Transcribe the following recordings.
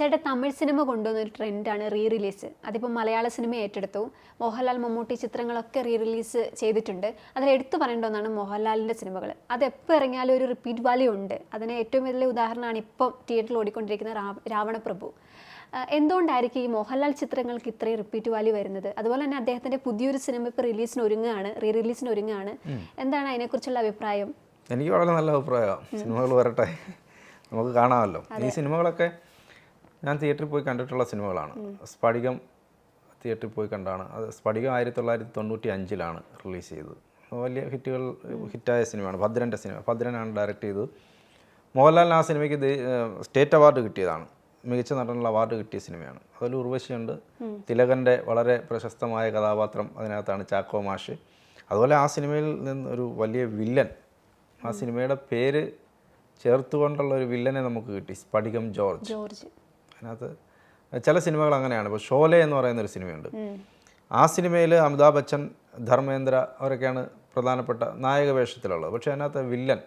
ചേട്ടാ തമിഴ് സിനിമ കൊണ്ടുവന്ന ഒരു ട്രെൻഡാണ് റീ റിലീസ് അതിപ്പോൾ മലയാള സിനിമ ഏറ്റെടുത്തു. മോഹൻലാൽ മമ്മൂട്ടി ചിത്രങ്ങളൊക്കെ റീ റിലീസ് ചെയ്തിട്ടുണ്ട്. അതിൽ എടുത്തു പറയേണ്ട ഒന്നാണ് മോഹൻലാലിന്റെ സിനിമകൾ അത് എപ്പോൾ ഇറങ്ങിയാലും ഒരു റിപ്പീറ്റ് വാല്യൂ ഉണ്ട്. അതിന് ഏറ്റവും വലിയ ഉദാഹരണമാണ് ഇപ്പം തിയേറ്ററിൽ ഓടിക്കൊണ്ടിരിക്കുന്ന രാവ- രാവണപ്രഭു. എന്തുകൊണ്ടായിരിക്കും ഈ മോഹൻലാൽ ചിത്രങ്ങൾക്ക് ഇത്രയും റിപ്പീറ്റ് വാല്യൂ വരുന്നത്? അതുപോലെ തന്നെ അദ്ദേഹത്തിന്റെ പുതിയൊരു സിനിമ ഇപ്പോൾ റിലീസിന് ഒരുങ്ങുകയാണ് റീ റിലീസിന് ഒരുങ്ങുകയാണ്. എന്താണ് അതിനെക്കുറിച്ചുള്ള അഭിപ്രായം? എനിക്ക് വളരെ നല്ല അഭിപ്രായമാണ്. സിനിമകൾ വരട്ടെ. നമുക്ക് കാണാമല്ലോ. ഈ സിനിമകളൊക്കെ ഞാൻ തിയേറ്ററിൽ പോയി കണ്ടിട്ടുള്ള സിനിമകളാണ്. സ്ഫടികം തിയേറ്ററിൽ പോയി കണ്ടാണ്. അത് സ്ഫടികം ആയിരത്തി തൊള്ളായിരത്തി തൊണ്ണൂറ്റി അഞ്ചിലാണ് റിലീസ് ചെയ്തത്. വലിയ ഹിറ്റുകൾ ഹിറ്റായ സിനിമയാണ്. ഭദ്രന്റെ സിനിമ. ഭദ്രനാണ് ഡയറക്റ്റ് ചെയ്തത്. മോഹൻലാലിന് ആ സിനിമയ്ക്ക് സ്റ്റേറ്റ് അവാർഡ് കിട്ടിയതാണ്. മികച്ച നടനുള്ള അവാർഡ് കിട്ടിയ സിനിമയാണ്. അതിൽ ഉർവശിയുണ്ട്. തിലകന്റെ വളരെ പ്രശസ്തമായ കഥാപാത്രം അതിനകത്താണ് ചാക്കോ മാഷ്. അതുപോലെ ആ സിനിമയിൽ നിന്ന് ഒരു വലിയ വില്ലൻ. ആ സിനിമയുടെ പേര് ചേർത്തുകൊണ്ടുള്ള ഒരു വില്ലനെ നമുക്ക് കിട്ടി. സ്ഫടികം ജോർജ്. ജോർജ്. അതിനകത്ത് ചില സിനിമകൾ അങ്ങനെയാണ്. ഇപ്പോൾ ഷോലെ എന്ന് പറയുന്ന ഒരു സിനിമയുണ്ട്. ആ സിനിമയിൽ അമിതാഭ് ബച്ചൻ ധർമ്മേന്ദ്ര അവരൊക്കെയാണ് പ്രധാനപ്പെട്ട നായക വേഷത്തിലുള്ളത്. പക്ഷേ അതിനകത്ത് വില്ലൻ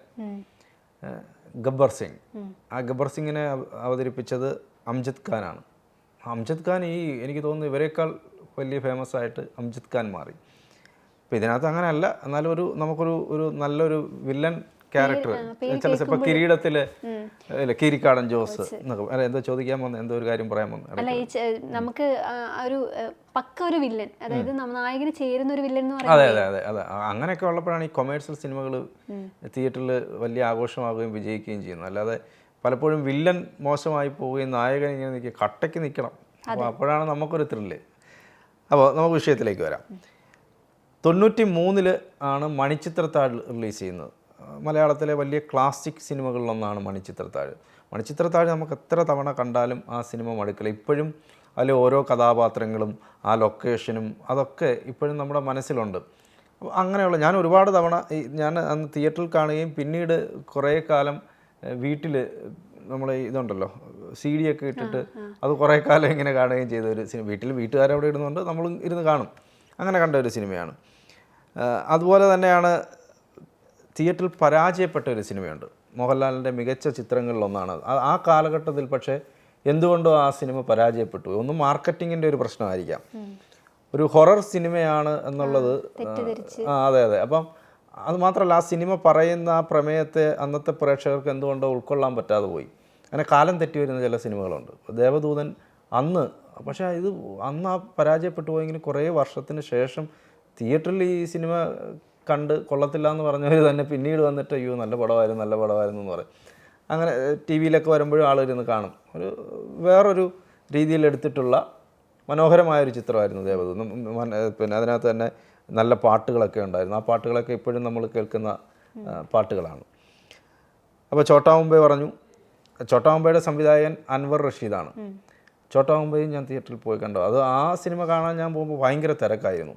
ഗബ്ബർ സിംഗ്. ആ ഗബ്ബർ സിംഗിനെ അവതരിപ്പിച്ചത് അംജദ് ഖാനാണ്. അംജദ് ഖാൻ ഈ എനിക്ക് തോന്നുന്നു ഇവരെക്കാൾ വലിയ ഫേമസ് ആയിട്ട് അംജദ് ഖാൻ മാറി. അപ്പോൾ ഇതിനകത്ത് അങ്ങനെയല്ല. എന്നാലും ഒരു നമുക്കൊരു ഒരു നല്ലൊരു വില്ലൻ ക്യാരക്ടർ ചില ചിലപ്പോ കിരീടത്തിൽ കിരിക്കാടൻ ജോസ് എന്നൊക്കെ. എന്തോ ചോദിക്കാൻ വന്നു എന്തോ ഒരു കാര്യം പറയാൻ വന്നു അല്ല ഈ നമുക്ക് ഒരു പക്ക ഒരു വില്ലൻ അതായത് നായകന് ചേരുന്ന ഒരു വില്ലൻ എന്ന് പറയുന്നത് അതെ അതെ അതെ. അതെ അങ്ങനെയൊക്കെ ഉള്ളപ്പോഴാണ് ഈ കൊമേഴ്സ്യൽ സിനിമകൾ തിയേറ്ററിൽ വലിയ ആഘോഷമാകുകയും വിജയിക്കുകയും ചെയ്യുന്നത്. അല്ലാതെ പലപ്പോഴും വില്ലൻ മോശമായി പോവുകയും നായകൻ ഇങ്ങനെ നിൽക്കുക കട്ടയ്ക്ക് നിൽക്കണം അപ്പോൾ അപ്പോഴാണ് നമുക്കൊരു ത്രില്ല്. അപ്പോൾ നമുക്ക് വിഷയത്തിലേക്ക് വരാം. തൊണ്ണൂറ്റി മൂന്നിൽ ആണ് മണിച്ചിത്രത്താഴ് റിലീസ് ചെയ്യുന്നത്. മലയാളത്തിലെ വലിയ ക്ലാസിക് സിനിമകളിലൊന്നാണ് മണിച്ചിത്രത്താഴ്. മണിച്ചിത്രത്താഴ് നമുക്ക് എത്ര തവണ കണ്ടാലും ആ സിനിമ മടുക്കില്ല. ഇപ്പോഴും അതിൽ ഓരോ കഥാപാത്രങ്ങളും ആ ലൊക്കേഷനും അതൊക്കെ ഇപ്പോഴും നമ്മുടെ മനസ്സിലുണ്ട്. അപ്പോൾ അങ്ങനെയുള്ള ഞാൻ ഒരുപാട് തവണ ഈ ഞാൻ അന്ന് തിയേറ്ററിൽ കാണുകയും പിന്നീട് കുറേ കാലം വീട്ടിൽ നമ്മൾ ഇതുണ്ടല്ലോ സി ഡി ഒക്കെ ഇട്ടിട്ട് അത് കുറേ കാലം ഇങ്ങനെ കാണുകയും ചെയ്ത ഒരു സിനിമ. വീട്ടിൽ വീട്ടുകാരവിടെ ഇടുന്നുണ്ട് നമ്മളും ഇരുന്ന് കാണും. അങ്ങനെ കണ്ട ഒരു സിനിമയാണ്. അതുപോലെ തന്നെയാണ് തിയേറ്ററിൽ പരാജയപ്പെട്ട ഒരു സിനിമയുണ്ട്. മോഹൻലാലിന്റെ മികച്ച ചിത്രങ്ങളിലൊന്നാണ്. ആ കാലഘട്ടത്തിൽ പക്ഷേ എന്തുകൊണ്ടോ ആ സിനിമ പരാജയപ്പെട്ടു? ഒന്ന് മാർക്കറ്റിങ്ങിന്റെ ഒരു പ്രശ്നമായിരിക്കാം. ഒരു ഹൊറർ സിനിമയാണ് എന്നുള്ളത് ആ അതെ അതെ. അപ്പം അത് മാത്രമല്ല ആ സിനിമ പറയുന്ന ആ പ്രമേയത്തെ അന്നത്തെ പ്രേക്ഷകർക്ക് എന്തുകൊണ്ടോ ഉൾക്കൊള്ളാൻ പറ്റാതെ പോയി. അങ്ങനെ കാലം തെറ്റി വരുന്ന ചില സിനിമകളുണ്ട്. ദേവദൂതൻ അന്ന് പക്ഷേ ഇത് അന്ന് ആ പരാജയപ്പെട്ടു പോയെങ്കിലും കുറേ വർഷത്തിന് ശേഷം തിയേറ്ററിൽ ഈ സിനിമ കണ്ട് കൊള്ളത്തില്ല എന്ന് പറഞ്ഞവർ തന്നെ പിന്നീട് വന്നിട്ട് അയ്യോ നല്ല പടമായിരുന്നു നല്ല പടമായിരുന്നു എന്ന് പറയും. അങ്ങനെ ടി വിയിലൊക്കെ വരുമ്പോഴും ആളിരുന്ന് കാണും. ഒരു വേറൊരു രീതിയിൽ എടുത്തിട്ടുള്ള മനോഹരമായൊരു ചിത്രമായിരുന്നു ദേവദൂതം പിന്നെ അതിനകത്ത് തന്നെ നല്ല പാട്ടുകളൊക്കെ ഉണ്ടായിരുന്നു. ആ പാട്ടുകളൊക്കെ ഇപ്പോഴും നമ്മൾ കേൾക്കുന്ന പാട്ടുകളാണ്. അപ്പോൾ ചോട്ടാ മുംബൈ പറഞ്ഞു ചോട്ടാ മുംബൈയുടെ സംവിധായകൻ അൻവർ റഷീദാണ്. ചോട്ടാ മുംബൈയും ഞാൻ തിയേറ്ററിൽ പോയി കണ്ടു. അത് ആ സിനിമ കാണാൻ ഞാൻ പോകുമ്പോൾ ഭയങ്കര തിരക്കായിരുന്നു.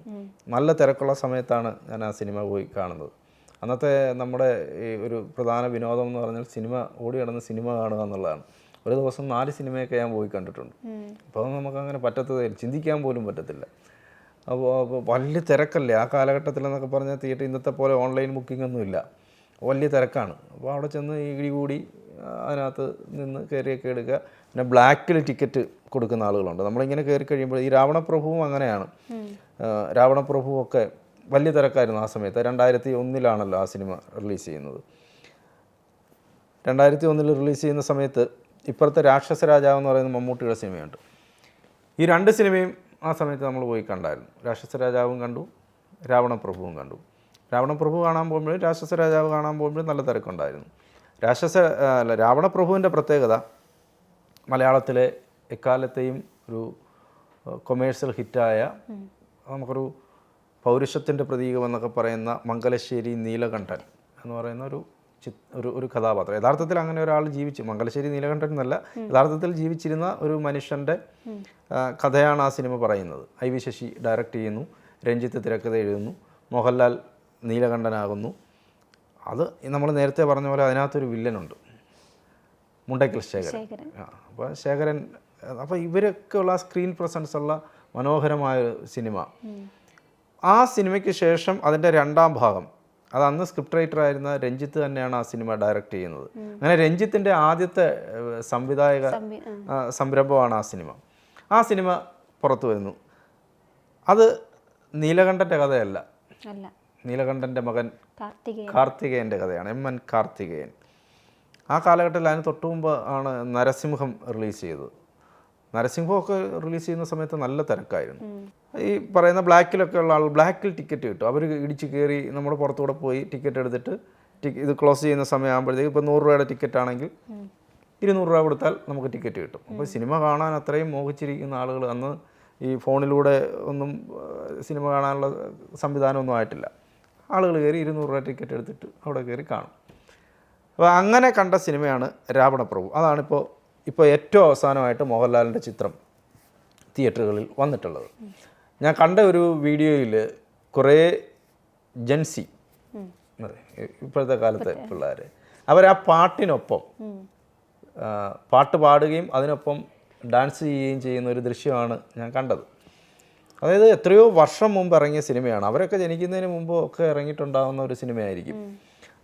നല്ല തിരക്കുള്ള സമയത്താണ് ഞാൻ ആ സിനിമ പോയി കാണുന്നത്. അന്നത്തെ നമ്മുടെ ഈ ഒരു പ്രധാന വിനോദം എന്ന് പറഞ്ഞാൽ സിനിമ ഓടി കിടന്ന് സിനിമ കാണുക എന്നുള്ളതാണ്. ഒരു ദിവസം നാല് സിനിമയൊക്കെ ഞാൻ പോയി കണ്ടിട്ടുണ്ട്. അപ്പോൾ അത് നമുക്കങ്ങനെ പറ്റത്തതേ ചിന്തിക്കാൻ പോലും പറ്റത്തില്ല. അപ്പോൾ വലിയ തിരക്കല്ലേ? ആ കാലഘട്ടത്തിൽ എന്നൊക്കെ പറഞ്ഞാൽ തിയേറ്റർ ഇന്നത്തെ പോലെ ഓൺലൈൻ ബുക്കിംഗ് ഒന്നുമില്ല വലിയ തിരക്കാണ്. അപ്പോൾ അവിടെ ചെന്ന് ഇടി കൂടി അതിനകത്ത് നിന്ന് കയറിയൊക്കെ എടുക്കുക. പിന്നെ ബ്ലാക്കിൽ ടിക്കറ്റ് കൊടുക്കുന്ന ആളുകളുണ്ട്. നമ്മളിങ്ങനെ കയറി കഴിയുമ്പോൾ ഈ രാവണപ്രഭുവും അങ്ങനെയാണ്. രാവണപ്രഭുവും ഒക്കെ വലിയ തിരക്കായിരുന്നു ആ സമയത്ത്. രണ്ടായിരത്തി ഒന്നിലാണല്ലോ ആ സിനിമ റിലീസ് ചെയ്യുന്നത്. രണ്ടായിരത്തി ഒന്നിൽ റിലീസ് ചെയ്യുന്ന സമയത്ത് ഇപ്പുറത്തെ രാക്ഷസ രാജാവ് എന്ന് പറയുന്ന മമ്മൂട്ടിയുടെ സിനിമയുണ്ട്. ഈ രണ്ട് സിനിമയും ആ സമയത്ത് നമ്മൾ പോയി കണ്ടായിരുന്നു. രാക്ഷസ രാജാവും കണ്ടു രാവണപ്രഭുവും കണ്ടു. രാവണപ്രഭു കാണാൻ പോകുമ്പോഴും രാക്ഷസ രാജാവ് കാണാൻ പോകുമ്പോഴും നല്ല തിരക്കുണ്ടായിരുന്നു. രാക്ഷസ അല്ല രാവണപ്രഭുവിന്റെ പ്രത്യേകത മലയാളത്തിലെ എക്കാലത്തെയും ഒരു കൊമേഴ്സ്യൽ ഹിറ്റായ നമുക്കൊരു പൗരുഷത്തിന്റെ പ്രതീകമെന്നൊക്കെ പറയുന്ന മംഗലശ്ശേരി നീലകണ്ഠൻ എന്ന് പറയുന്ന ഒരു ഒരു ഒരു കഥാപാത്രം. യഥാർത്ഥത്തിൽ അങ്ങനെ ഒരാൾ ജീവിച്ചു. മംഗലശ്ശേരി നീലകണ്ഠൻ എന്നല്ല യഥാർത്ഥത്തിൽ ജീവിച്ചിരുന്ന ഒരു മനുഷ്യന്റെ കഥയാണ് ആ സിനിമ പറയുന്നത്. ഐ വി ശശി ഡയറക്റ്റ് ചെയ്യുന്നു. രഞ്ജിത്ത് തിരക്കഥ എഴുതുന്നു. മോഹൻലാൽ നീലകണ്ഠനാകുന്നു. അത് നമ്മൾ നേരത്തെ പറഞ്ഞ പോലെ അതിനകത്തൊരു വില്ലനുണ്ട് മുണ്ടയ്ക്കൽ ശേഖരൻ. അപ്പോൾ ശേഖരൻ അപ്പോൾ ഇവരൊക്കെ ഉള്ള സ്ക്രീൻ പ്രസൻസ് ഉള്ള മനോഹരമായ സിനിമ ആ സിനിമയ്ക്ക് ശേഷം അതിന്റെ രണ്ടാം ഭാഗം അത് അന്ന് സ്ക്രിപ്റ്റ് റൈറ്റർ ആയിരുന്ന രഞ്ജിത്ത് തന്നെയാണ് ആ സിനിമ ഡയറക്റ്റ് ചെയ്യുന്നത്. അങ്ങനെ രഞ്ജിത്തിന്റെ ആദ്യത്തെ സംവിധായക സംരംഭമാണ് ആ സിനിമ ആ സിനിമ പുറത്തു വരുന്നു. അത് നീലകണ്ഠന്റെ കഥയല്ല. നീലകണ്ഠന്റെ മകൻ കാർത്തികേയൻ. കാർത്തികേയന്റെ കഥയാണ് എം എൻ കാർത്തികേയൻ. ആ കാലഘട്ടത്തിൽ അതിന് തൊട്ട് മുമ്പ് ആണ് നരസിംഹം റിലീസ് ചെയ്തത്. നരസിംഹമൊക്കെ റിലീസ് ചെയ്യുന്ന സമയത്ത് നല്ല തിരക്കായിരുന്നു. ഈ പറയുന്ന ബ്ലാക്കിലൊക്കെ ഉള്ള ആൾ ബ്ലാക്കിൽ ടിക്കറ്റ് കിട്ടും. അവർ ഇടിച്ച് കയറി നമ്മുടെ പുറത്തുകൂടെ പോയി ടിക്കറ്റ് എടുത്തിട്ട് ഇത് ക്ലോസ് ചെയ്യുന്ന സമയമാകുമ്പോഴത്തേക്ക് ഇപ്പോൾ നൂറ് രൂപയുടെ ടിക്കറ്റ് ആണെങ്കിൽ ഇരുന്നൂറ് രൂപ കൊടുത്താൽ നമുക്ക് ടിക്കറ്റ് കിട്ടും. അപ്പോൾ സിനിമ കാണാൻ അത്രയും മോഹിച്ചിരിക്കുന്ന ആളുകൾ അന്ന് ഈ ഫോണിലൂടെ ഒന്നും സിനിമ കാണാനുള്ള സംവിധാനമൊന്നും ആയിട്ടില്ല. ആളുകൾ കയറി ഇരുന്നൂറ് രൂപ ടിക്കറ്റ് എടുത്തിട്ട് അവിടെ കയറി കാണും. അപ്പോൾ അങ്ങനെ കണ്ട സിനിമയാണ് രാവണപ്രഭു. അതാണിപ്പോൾ ഇപ്പോൾ ഏറ്റവും അവസാനമായിട്ട് മോഹൻലാലിന്റെ ചിത്രം തിയേറ്ററുകളിൽ വന്നിട്ടുള്ളത്. ഞാൻ കണ്ട ഒരു വീഡിയോയിൽ കുറേ ജൻസി ഇപ്പോഴത്തെ കാലത്തെ പിള്ളേർ അവർ ആ പാട്ടിനൊപ്പം പാട്ട് പാടുകയും അതിനൊപ്പം ഡാൻസ് ചെയ്യുകയും ചെയ്യുന്ന ഒരു ദൃശ്യമാണ് ഞാൻ കണ്ടത്. അതായത് എത്രയോ വർഷം മുമ്പ് ഇറങ്ങിയ സിനിമയാണ്. അവരൊക്കെ ജനിക്കുന്നതിന് മുമ്പ് ഒക്കെ ഇറങ്ങിയിട്ടുണ്ടാകുന്ന ഒരു സിനിമയായിരിക്കും.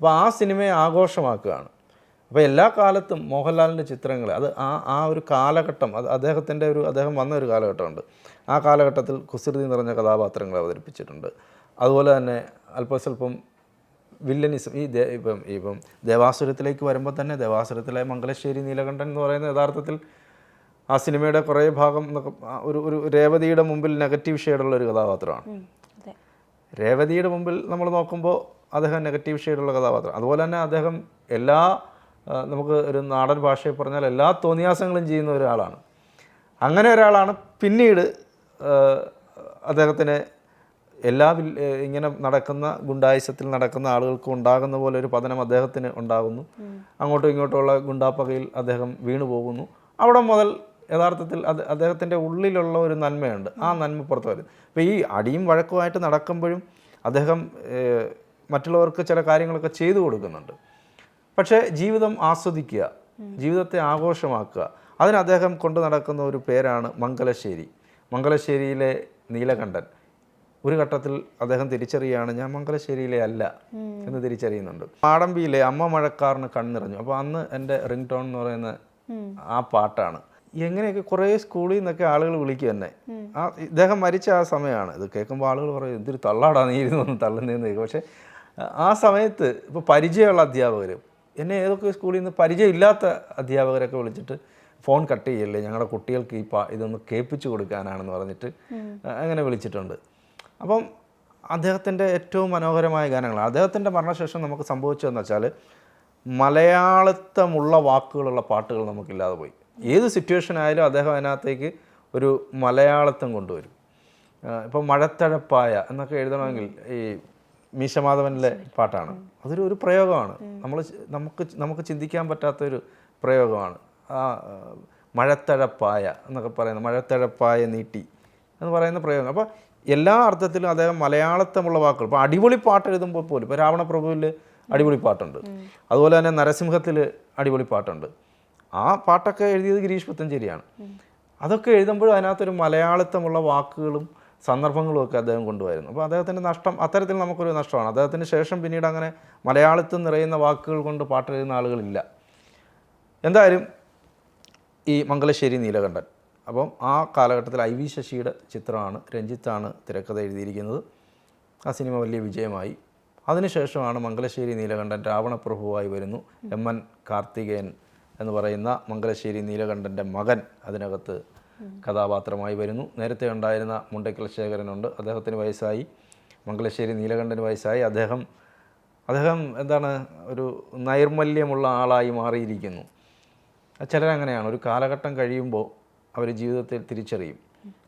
അപ്പോൾ ആ സിനിമയെ ആഘോഷമാക്കുകയാണ്. അപ്പോൾ എല്ലാ കാലത്തും മോഹൻലാലിന്റെ ചിത്രങ്ങൾ അത് ആ ആ ഒരു കാലഘട്ടം അത് അദ്ദേഹത്തിന്റെ ഒരു അദ്ദേഹം വന്ന ഒരു കാലഘട്ടമുണ്ട്. ആ കാലഘട്ടത്തിൽ കുസൃതി നിറഞ്ഞ കഥാപാത്രങ്ങൾ അവതരിപ്പിച്ചിട്ടുണ്ട്. അതുപോലെ തന്നെ അല്പസ്വല്പം വില്ലനിസം ഈ ഇപ്പം ഇപ്പം ദേവാസുരത്തിലേക്ക് വരുമ്പോൾ തന്നെ ദേവാസുരത്തിലെ മംഗലശ്ശേരി നീലകണ്ഠൻ എന്ന് പറയുന്ന യഥാർത്ഥത്തിൽ ആ സിനിമയുടെ കുറേ ഭാഗം എന്നൊക്കെ ഒരു ഒരു രേവതിയുടെ മുമ്പിൽ നെഗറ്റീവ് ഷെയ്ഡുള്ള ഒരു കഥാപാത്രമാണ്. രേവതിയുടെ മുമ്പിൽ നമ്മൾ നോക്കുമ്പോൾ അദ്ദേഹം നെഗറ്റീവ് ഷെയ്ഡുള്ള കഥാപാത്രം. അതുപോലെ തന്നെ അദ്ദേഹം എല്ലാ നമുക്ക് ഒരു നാടൻ ഭാഷയിൽ പറഞ്ഞാൽ എല്ലാ തോന്നിയാസങ്ങളും ചെയ്യുന്ന ഒരാളാണ്. അങ്ങനെ ഒരാളാണ് പിന്നീട് അദ്ദേഹത്തിന് എല്ലാ ഇങ്ങനെ നടക്കുന്ന ഗുണ്ടായുസത്തിൽ നടക്കുന്ന ആളുകൾക്ക് ഉണ്ടാകുന്ന പോലെ ഒരു പതനം അദ്ദേഹത്തിന് ഉണ്ടാകുന്നു. അങ്ങോട്ടും ഇങ്ങോട്ടുമുള്ള ഗുണ്ടാപ്പകയിൽ അദ്ദേഹം വീണു പോകുന്നു. അവിടെ മുതൽ യഥാർത്ഥത്തിൽ അത് അദ്ദേഹത്തിന്റെ ഉള്ളിലുള്ള ഒരു നന്മയുണ്ട്. ആ നന്മ പുറത്തു വരും അപ്പോൾ ഈ അടിയും വഴക്കുമായിട്ട് നടക്കുമ്പോഴും അദ്ദേഹം മറ്റുള്ളവർക്ക് ചില കാര്യങ്ങളൊക്കെ ചെയ്തു കൊടുക്കുന്നുണ്ട്. പക്ഷേ ജീവിതം ആസ്വദിക്കുക ജീവിതത്തെ ആഘോഷമാക്കുക അതിന് അദ്ദേഹം കൊണ്ടു നടക്കുന്ന ഒരു പേരാണ് മംഗലശ്ശേരി. മംഗലശ്ശേരിയിലെ നീലകണ്ഠൻ. ഒരു ഘട്ടത്തിൽ അദ്ദേഹം തിരിച്ചറിയുകയാണ് ഞാൻ മംഗലശ്ശേരിയിലെ അല്ല എന്ന് തിരിച്ചറിയുന്നുണ്ട്. മാടമ്പിയിലെ അമ്മ മഴക്കാറിന് കണ്ണിറഞ്ഞു. അപ്പോൾ അന്ന് എന്റെ റിംഗ് ടോൺ എന്ന് പറയുന്ന ആ പാട്ടാണ്. എങ്ങനെയൊക്കെ കുറേ സ്കൂളിൽ നിന്നൊക്കെ ആളുകൾ വിളിക്കുക തന്നെ ആ ഇദ്ദേഹം മരിച്ച ആ സമയമാണ്. ഇത് കേൾക്കുമ്പോൾ ആളുകൾ പറയും എന്തൊരു തള്ളാടാ നീ ഇരുന്ന് തള്ളുന്നതെന്ന് കേൾക്കും പക്ഷേ ആ സമയത്ത് ഇപ്പോൾ പരിചയമുള്ള അധ്യാപകർ എന്നെ ഏതൊക്കെ സ്കൂളിൽ നിന്ന് പരിചയമില്ലാത്ത അധ്യാപകരൊക്കെ വിളിച്ചിട്ട് ഫോൺ കട്ട് ചെയ്യല്ലേ ഞങ്ങളുടെ കുട്ടികൾക്ക് ഈ പാ ഇതൊന്ന് കേൾപ്പിച്ചു കൊടുക്കാനാണെന്ന് പറഞ്ഞിട്ട് അങ്ങനെ വിളിച്ചിട്ടുണ്ട്. അപ്പം അദ്ദേഹത്തിന്റെ ഏറ്റവും മനോഹരമായ ഗാനങ്ങൾ അദ്ദേഹത്തിന്റെ മരണശേഷം നമുക്ക് സംഭവിച്ചതെന്ന് വെച്ചാൽ മലയാളത്തമുള്ള വാക്കുകളുള്ള പാട്ടുകൾ നമുക്കില്ലാതെ പോയി. ഏത് സിറ്റുവേഷൻ ആയാലും അദ്ദേഹം അതിനകത്തേക്ക് ഒരു മലയാളത്വം കൊണ്ടുവരും. ഇപ്പം മഴത്തഴപ്പായ എന്നൊക്കെ എഴുതണമെങ്കിൽ ഈ മീശമാധവനിലെ പാട്ടാണ്. അതൊരു ഒരു പ്രയോഗമാണ്. നമ്മൾ നമുക്ക് നമുക്ക് ചിന്തിക്കാൻ പറ്റാത്തൊരു പ്രയോഗമാണ്. ആ മഴത്തഴപ്പായ എന്നൊക്കെ പറയുന്നത് മഴത്തഴപ്പായ നീട്ടി എന്ന് പറയുന്ന പ്രയോഗം. അപ്പോൾ എല്ലാ അർത്ഥത്തിലും അദ്ദേഹം മലയാളത്തമുള്ള വാക്കുകൾ. ഇപ്പോൾ അടിപൊളി പാട്ട് എഴുതുമ്പോൾ പോലും ഇപ്പോൾ രാവണപ്രഭുവിൽ അടിപൊളി പാട്ടുണ്ട്. അതുപോലെ തന്നെ നരസിംഹത്തിൽ അടിപൊളി പാട്ടുണ്ട്. ആ പാട്ടൊക്കെ എഴുതിയത് ഗിരീഷ് പുത്തഞ്ചേരിയാണ് അതൊക്കെ എഴുതുമ്പോഴും അതിനകത്തൊരു മലയാളത്തമുള്ള വാക്കുകളും സന്ദർഭങ്ങളും ഒക്കെ അദ്ദേഹം കൊണ്ടുവരുന്നു. അപ്പോൾ അദ്ദേഹത്തിന്റെ നഷ്ടം അത്തരത്തിൽ നമുക്കൊരു നഷ്ടമാണ്. അദ്ദേഹത്തിന് ശേഷം പിന്നീട് അങ്ങനെ മലയാളത്തിൽ നിറയുന്ന വാക്കുകൾ കൊണ്ട് പാട്ട് എഴുതുന്ന ആളുകളില്ല. എന്തായാലും ഈ മംഗലശ്ശേരി നീലകണ്ഠൻ. അപ്പം ആ കാലഘട്ടത്തിൽ ഐ വി ശശിയുടെ ചിത്രമാണ് രഞ്ജിത്താണ് തിരക്കഥ എഴുതിയിരിക്കുന്നത്. ആ സിനിമ വലിയ വിജയമായി. അതിനുശേഷമാണ് മംഗലശ്ശേരി നീലകണ്ഠൻ രാവണപ്രഭുവായി വരുന്നു. എം എൻ കാർത്തികേയൻ എന്ന് പറയുന്ന മംഗലശ്ശേരി നീലകണ്ഠന്റെ മകൻ അതിനകത്ത് കഥാപാത്രമായി വരുന്നു. നേരത്തെ ഉണ്ടായിരുന്ന മുണ്ടയ്ക്കൽ ശേഖരനുണ്ട്. അദ്ദേഹത്തിന് വയസ്സായി. മംഗലശ്ശേരി നീലകണ്ഠന് വയസ്സായി. അദ്ദേഹം അദ്ദേഹം എന്താണ് ഒരു നൈർമല്യമുള്ള ആളായി മാറിയിരിക്കുന്നു. ചിലരങ്ങനെയാണ്. ഒരു കാലഘട്ടം കഴിയുമ്പോൾ അവർ ജീവിതത്തിൽ തിരിച്ചറിയും.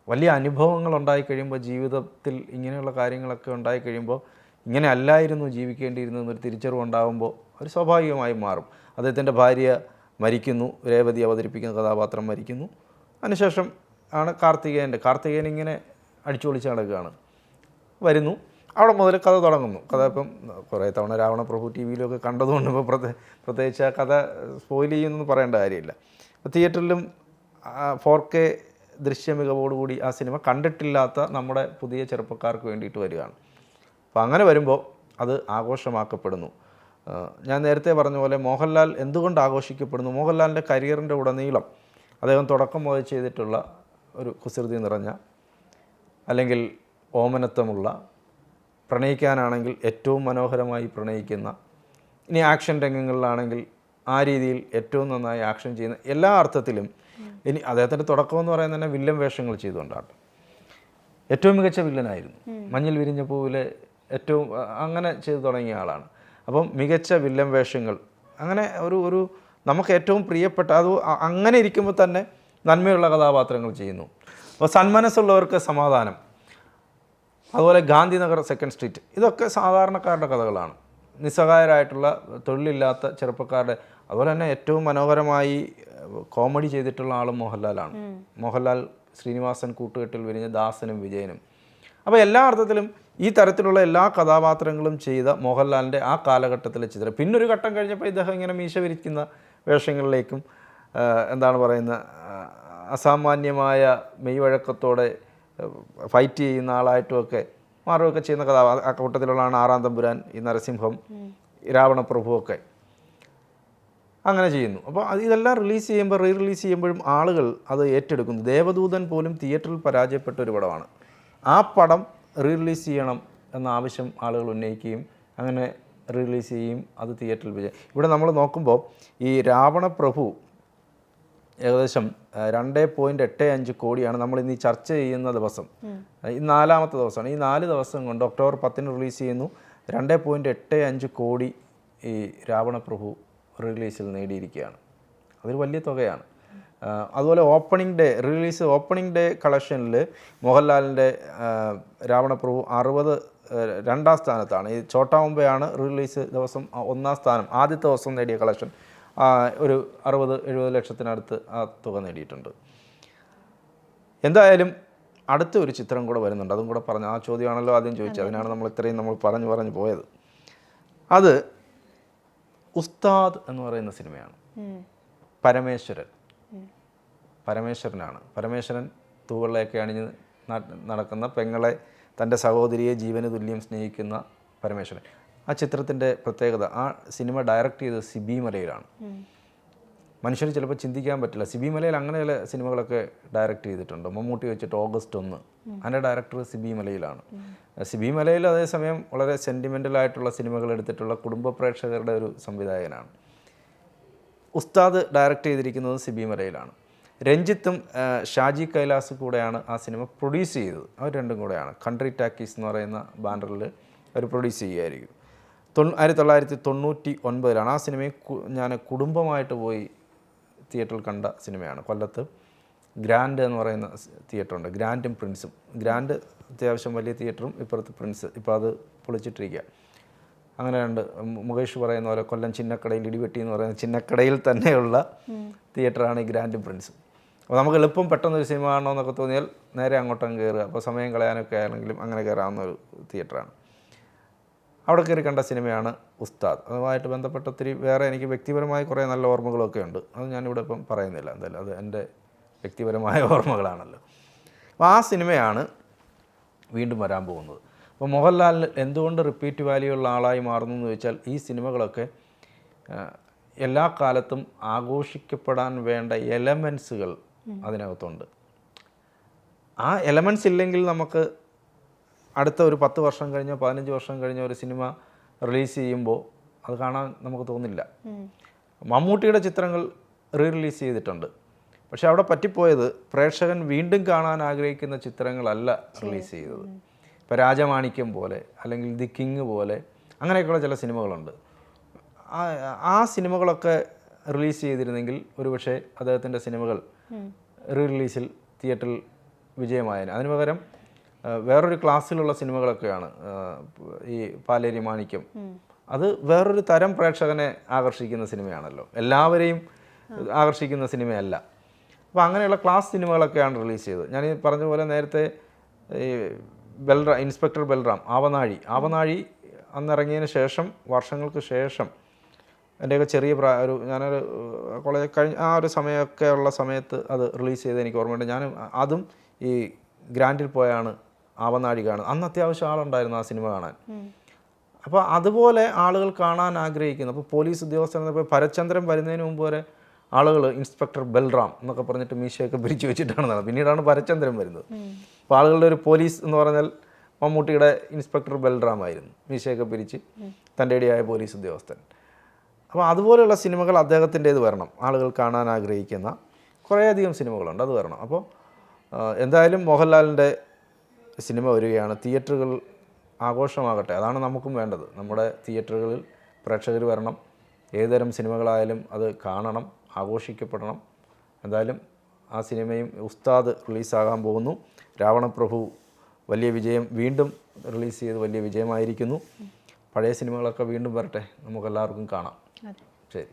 വലിയ അനുഭവങ്ങൾ ഉണ്ടായി കഴിയുമ്പോൾ ജീവിതത്തിൽ ഇങ്ങനെയുള്ള കാര്യങ്ങളൊക്കെ ഉണ്ടായി കഴിയുമ്പോൾ ഇങ്ങനെ അല്ലായിരുന്നു ജീവിക്കേണ്ടിയിരുന്നതെന്നൊരു തിരിച്ചറിവ് ഉണ്ടാകുമ്പോൾ അവർ സ്വാഭാവികമായി മാറും. അദ്ദേഹത്തിന്റെ ഭാര്യ മരിക്കുന്നു. രേവതി അവതരിപ്പിക്കുന്ന കഥാപാത്രം മരിക്കുന്നു. അതിനുശേഷം ആണ് കാർത്തികേയന്റെ. കാർത്തികേയൻ ഇങ്ങനെ അടിച്ചു പൊളിച്ച് നടക്കുകയാണ്. വരുന്നു. അവിടെ മുതൽ കഥ തുടങ്ങുന്നു. കഥ ഇപ്പം കുറേ തവണ രാവണപ്രഭു ടി വിയിലൊക്കെ കണ്ടതുകൊണ്ട് ഇപ്പോൾ പ്രത്യേ പ്രത്യേകിച്ച് ആ കഥ സ്പോയിൽ ചെയ്യുമെന്ന് പറയേണ്ട കാര്യമില്ല. തിയേറ്ററിലും ഫോർ കെ ദൃശ്യ മികവോടുകൂടി ആ സിനിമ കണ്ടിട്ടില്ലാത്ത നമ്മുടെ പുതിയ ചെറുപ്പക്കാർക്ക് വേണ്ടിയിട്ട് വരികയാണ്. അപ്പോൾ അങ്ങനെ വരുമ്പോൾ അത് ആഘോഷമാക്കപ്പെടുന്നു. ഞാൻ നേരത്തെ പറഞ്ഞ പോലെ മോഹൻലാൽ എന്തുകൊണ്ട് ആഘോഷിക്കപ്പെടുന്നു? മോഹൻലാലിന്റെ കരിയറിന്റെ ഉടനീളം അദ്ദേഹം തുടക്കം മുതൽ ചെയ്തിട്ടുള്ള ഒരു കുസൃതി നിറഞ്ഞ അല്ലെങ്കിൽ ഓമനത്വമുള്ള പ്രണയിക്കാനാണെങ്കിൽ ഏറ്റവും മനോഹരമായി പ്രണയിക്കുന്ന ഇനി ആക്ഷൻ രംഗങ്ങളിലാണെങ്കിൽ ആ രീതിയിൽ ഏറ്റവും നന്നായി ആക്ഷൻ ചെയ്യുന്ന എല്ലാ അർത്ഥത്തിലും ഇനി അദ്ദേഹത്തിന്റെ തുടക്കം എന്ന് പറയുന്നത് തന്നെ വില്ലൻ വേഷങ്ങൾ ചെയ്തുകൊണ്ടാണ്. ഏറ്റവും മികച്ച വില്ലനായിരുന്നു. മഞ്ഞിൽ വിരിഞ്ഞ പൂവിലെ ഏറ്റവും അങ്ങനെ ചെയ്തു തുടങ്ങിയ ആളാണ്. അപ്പം മികച്ച വില്ലൻ വേഷങ്ങൾ അങ്ങനെ ഒരു ഒരു നമുക്ക് ഏറ്റവും പ്രിയപ്പെട്ട അത് അങ്ങനെ ഇരിക്കുമ്പോൾ തന്നെ നന്മയുള്ള കഥാപാത്രങ്ങൾ ചെയ്യുന്നു. അപ്പോൾ സന്മനസ്സുള്ളവർക്ക് സമാധാനം. അതുപോലെ ഗാന്ധിനഗർ സെക്കൻഡ് സ്ട്രീറ്റ്. ഇതൊക്കെ സാധാരണക്കാരുടെ കഥകളാണ്. നിസ്സഹായരായിട്ടുള്ള തൊഴിലില്ലാത്ത ചെറുപ്പക്കാരുടെ അതുപോലെ തന്നെ ഏറ്റവും മനോഹരമായി കോമഡി ചെയ്തിട്ടുള്ള ആളും മോഹൻലാലാണ്. മോഹൻലാൽ ശ്രീനിവാസൻ കൂട്ടുകെട്ടിൽ വിരിഞ്ഞ ദാസനും വിജയനും. അപ്പോൾ എല്ലാ അർത്ഥത്തിലും ഈ തരത്തിലുള്ള എല്ലാ കഥാപാത്രങ്ങളും ചെയ്ത മോഹൻലാലിന്റെ ആ കാലഘട്ടത്തിലെ ചിത്രം. പിന്നൊരു ഘട്ടം കഴിഞ്ഞപ്പോൾ ഇദ്ദേഹം ഇങ്ങനെ മീശ വിരിക്കുന്ന വേഷങ്ങളിലേക്കും എന്താണ് പറയുന്ന അസാമാന്യമായ മെയ്വഴക്കത്തോടെ ഫൈറ്റ് ചെയ്യുന്ന ആളായിട്ടുമൊക്കെ മാറുകയൊക്കെ ചെയ്യുന്ന കഥ ആ കൂട്ടത്തിലുള്ളതാണ് ആറാം തമ്പുരാൻ ഈ നരസിംഹം രാവണപ്രഭുവൊക്കെ. അങ്ങനെ ചെയ്യുന്നു. അപ്പോൾ അത് ഇതെല്ലാം റിലീസ് ചെയ്യുമ്പോൾ റീ റിലീസ് ചെയ്യുമ്പോഴും ആളുകൾ അത് ഏറ്റെടുക്കുന്നു. ദേവദൂതൻ പോലും തിയേറ്ററിൽ പരാജയപ്പെട്ട ഒരു പടമാണ്. ആ പടം റീ റിലീസ് ചെയ്യണം എന്ന ആവശ്യം ആളുകൾ ഉന്നയിക്കുകയും അങ്ങനെ റിലീസ് ചെയ്യും അത് തിയേറ്ററിൽ വിജയം ഇവിടെ നമ്മൾ നോക്കുമ്പോൾ ഈ രാവണപ്രഭു ഏകദേശം രണ്ട് പോയിന്റ് എട്ട് അഞ്ച് കോടിയാണ് നമ്മൾ ഇന്ന് ഈ ചർച്ച ചെയ്യുന്ന ദിവസം. ഈ നാലാമത്തെ ദിവസമാണ്. ഈ നാല് ദിവസം കൊണ്ട് ഒക്ടോബർ പത്തിന് റിലീസ് ചെയ്യുന്നു. രണ്ട് പോയിന്റ് എട്ട് അഞ്ച് കോടി ഈ രാവണപ്രഭു റിലീസിൽ നേടിയിരിക്കുകയാണ്. അതൊരു വലിയ തുകയാണ്. അതുപോലെ opening day release opening day കളക്ഷനിൽ മോഹൻലാലിന്റെ രാവണപ്രഭു അറുപത് രണ്ടാം സ്ഥാനത്താണ്. ഈ ചോട്ടാവുമ്പയാണ് റിലീസ് ദിവസം ഒന്നാം സ്ഥാനം ആദ്യത്തെ ദിവസം നേടിയ കളക്ഷൻ ഒരു അറുപത് എഴുപത് ലക്ഷത്തിനടുത്ത് ആ തുക നേടിയിട്ടുണ്ട്. എന്തായാലും അടുത്ത ഒരു ചിത്രം കൂടെ വരുന്നുണ്ട്. അതും കൂടെ പറഞ്ഞു ആ ചോദ്യമാണല്ലോ ആദ്യം ചോദിച്ചത്. അതിനാണ് നമ്മൾ ഇത്രയും നമ്മൾ പറഞ്ഞു പറഞ്ഞു പോയത്. അത് ഉസ്താദ് എന്ന് പറയുന്ന സിനിമയാണ്. പരമേശ്വരൻ. പരമേശ്വരനാണ്. പരമേശ്വരൻ തൂവെള്ളയൊക്കെ അണിഞ്ഞ് നടക്കുന്ന പെങ്ങളെ തന്റെ സഹോദരിയെ ജീവന് തുല്യം സ്നേഹിക്കുന്ന പരമേശ്വരൻ. ആ ചിത്രത്തിന്റെ പ്രത്യേകത ആ സിനിമ ഡയറക്റ്റ് ചെയ്തത് സിബി മലയിലാണ്. മനുഷ്യന് ചിലപ്പോൾ ചിന്തിക്കാൻ പറ്റില്ല. സിബി മലയിൽ അങ്ങനെ ചില സിനിമകളൊക്കെ ഡയറക്റ്റ് ചെയ്തിട്ടുണ്ട്. മമ്മൂട്ടി വെച്ചിട്ട് ഓഗസ്റ്റ് ഒന്ന്. അതിന്റെ ഡയറക്ടർ സിബി മലയിലാണ്. സിബി മലയിൽ അതേസമയം വളരെ സെന്റിമെന്റൽ ആയിട്ടുള്ള സിനിമകൾ എടുത്തിട്ടുള്ള കുടുംബ പ്രേക്ഷകരുടെ ഒരു സംവിധായകനാണ്. ഉസ്താദ് ഡയറക്റ്റ് ചെയ്തിരിക്കുന്നത് സിബി മലയിലാണ്. രഞ്ജിത്തും ഷാജി കൈലാസ് കൂടെയാണ് ആ സിനിമ പ്രൊഡ്യൂസ് ചെയ്തത്. അവർ രണ്ടും കൂടെയാണ്. കൺട്രി ടാക്കീസ് എന്ന് പറയുന്ന ബാനറിൽ അവർ പ്രൊഡ്യൂസ് ചെയ്യുമായിരിക്കും തൊണ്ണൂ ആയിരത്തി തൊള്ളായിരത്തി തൊണ്ണൂറ്റി ഒൻപതിലാണ് ആ സിനിമയെ ഞാൻ കുടുംബമായിട്ട് പോയി തിയേറ്ററിൽ കണ്ട സിനിമയാണ്. കൊല്ലത്ത് ഗ്രാൻഡ് എന്ന് പറയുന്ന തിയേറ്ററുണ്ട് ഗ്രാൻഡും പ്രിൻസും ഗ്രാൻഡ് അത്യാവശ്യം വലിയ തിയേറ്ററും ഇപ്പുറത്ത് പ്രിൻസ് ഇപ്പോൾ അത് പൊളിച്ചിട്ടിരിക്കുക അങ്ങനെ രണ്ട് മുകേഷ് പറയുന്ന പോലെ കൊല്ലം ചിന്നക്കടയിൽ ഇടിവെട്ടി എന്ന് പറയുന്ന ചിന്നക്കടയിൽ തന്നെയുള്ള തിയേറ്ററാണ് ഈ ഗ്രാൻഡ് പ്രിൻസ്. അപ്പോൾ നമുക്ക് എളുപ്പം പെട്ടെന്ന് ഒരു സിനിമ കാണണമെന്നൊക്കെ തോന്നിയാൽ നേരെ അങ്ങോട്ടങ്ങ് കയറുക. അപ്പോൾ സമയം കളയാനൊക്കെ ആണെങ്കിലും അങ്ങനെ കയറാവുന്ന ഒരു തിയേറ്ററാണ്. അവിടെ കയറി കണ്ട സിനിമയാണ് ഉസ്താദ്. അതുമായിട്ട് ബന്ധപ്പെട്ട ഒത്തിരി വേറെ എനിക്ക് വ്യക്തിപരമായി കുറേ നല്ല ഓർമ്മകളൊക്കെ ഉണ്ട്. അത് ഞാനിവിടെ ഇപ്പം പറയുന്നില്ല. എന്തായാലും അത് എന്റെ വ്യക്തിപരമായ ഓർമ്മകളാണല്ലോ. അപ്പോൾ ആ സിനിമയാണ് വീണ്ടും വരാൻ പോകുന്നത്. അപ്പോൾ മോഹൻലാൽ എന്തുകൊണ്ട് റിപ്പീറ്റ് വാല്യൂ ഉള്ള ആളായി മാറുന്നു എന്ന് വെച്ചാൽ ഈ സിനിമകളൊക്കെ എല്ലാ കാലത്തും ആഘോഷിക്കപ്പെടാൻ വേണ്ട എലമെൻസുകൾ അതിനകത്തുണ്ട്. ആ എലമെൻസ് ഇല്ലെങ്കിൽ നമുക്ക് അടുത്ത ഒരു പത്ത് വർഷം കഴിഞ്ഞോ പതിനഞ്ച് വർഷം കഴിഞ്ഞോ ഒരു സിനിമ റിലീസ് ചെയ്യുമ്പോൾ അത് കാണാൻ നമുക്ക് തോന്നില്ല. മമ്മൂട്ടിയുടെ ചിത്രങ്ങൾ റീ റിലീസ് ചെയ്തിട്ടുണ്ട്. പക്ഷെ അവിടെ പറ്റിപ്പോയത് പ്രേക്ഷകൻ വീണ്ടും കാണാൻ ആഗ്രഹിക്കുന്ന ചിത്രങ്ങളല്ല റിലീസ് ചെയ്തത്. ഇപ്പോൾ രാജമാണിക്യം പോലെ അല്ലെങ്കിൽ ദി കിങ് പോലെ അങ്ങനെയൊക്കെയുള്ള ചില സിനിമകളുണ്ട്. ആ- സിനിമകളൊക്കെ റിലീസ് ചെയ്തിരുന്നെങ്കിൽ ഒരുപക്ഷെ അദ്ദേഹത്തിന്റെ സിനിമകൾ റീ റിലീസിൽ തിയേറ്ററിൽ വിജയമായേനെ. അതിന് പകരം വേറൊരു ക്ലാസ്സിലുള്ള സിനിമകളൊക്കെയാണ് ഈ പാലേരി മാണിക്യം. അത് വേറൊരു തരം പ്രേക്ഷകനെ ആകർഷിക്കുന്ന സിനിമയാണല്ലോ. എല്ലാവരെയും ആകർഷിക്കുന്ന സിനിമയല്ല. അപ്പോൾ അങ്ങനെയുള്ള ക്ലാസ് സിനിമകളൊക്കെയാണ് റിലീസ് ചെയ്തത്. ഞാൻ ഈ പറഞ്ഞ പോലെ നേരത്തെ ഈ ബൽറാം ഇൻസ്പെക്ടർ ബൽറാം ആവനാഴി. ആവനാഴി അന്നിറങ്ങിയതിന് ശേഷം വർഷങ്ങൾക്ക് ശേഷം എന്റെയൊക്കെ ചെറിയ പ്രായ ഒരു ഞാനൊരു കോളേജ് കഴിഞ്ഞ ആ ഒരു സമയമൊക്കെ ഉള്ള സമയത്ത് അത് റിലീസ് ചെയ്ത് എനിക്ക് ഓർമ്മയുണ്ട്. ഞാൻ അതും ഈ ഗ്രാൻഡിൽ പോയാണ് ആവനാഴി കാണുന്നത്. അന്ന് അത്യാവശ്യം ആളുണ്ടായിരുന്നു ആ സിനിമ കാണാൻ. അപ്പോൾ അതുപോലെ ആളുകൾ കാണാൻ ആഗ്രഹിക്കുന്നു. അപ്പോൾ പോലീസ് ഉദ്യോഗസ്ഥർ പരച്ചന്ദ്രൻ ഭരചന്ദ്രൻ വരുന്നതിന് മുമ്പ് വരെ ആളുകൾ ഇൻസ്പെക്ടർ ബൽറാം എന്നൊക്കെ പറഞ്ഞിട്ട് മീശയൊക്കെ പിരിച്ചു വെച്ചിട്ടാണ് നടന്നത് പിന്നീടാണ് ഭരചന്ദ്രൻ വരുന്നത്. അപ്പോൾ ആളുകളുടെ ഒരു പോലീസ് എന്ന് പറഞ്ഞാൽ മമ്മൂട്ടിയുടെ ഇൻസ്പെക്ടർ ബൽറാം ആയിരുന്നു. മീശയൊക്കെ പിരിച്ച് തന്റെ ഇടയായ പോലീസ് ഉദ്യോഗസ്ഥൻ. അപ്പോൾ അതുപോലെയുള്ള സിനിമകൾ അദ്ദേഹത്തിന്റേത് വരണം. ആളുകൾ കാണാൻ ആഗ്രഹിക്കുന്ന കുറേയധികം സിനിമകളുണ്ട് അത് വരണം. അപ്പോൾ എന്തായാലും മോഹൻലാലിന്റെ സിനിമ വരികയാണ്. തിയേറ്ററുകൾ ആഘോഷമാകട്ടെ. അതാണ് നമുക്കും വേണ്ടത്. നമ്മുടെ തിയേറ്ററുകളിൽ പ്രേക്ഷകർ വരണം. ഏതുതരം സിനിമകളായാലും അത് കാണണം. ആഘോഷിക്കപ്പെടണം. എന്തായാലും ആ സിനിമയും ഉസ്താദ് റിലീസാകാൻ പോകുന്നു. രാവണപ്രഭു വലിയ വിജയം വീണ്ടും റിലീസ് ചെയ്ത് വലിയ വിജയമായിരിക്കുന്നു. പഴയ സിനിമകളൊക്കെ വീണ്ടും വരട്ടെ. നമുക്കെല്ലാവർക്കും കാണാം. ശരി.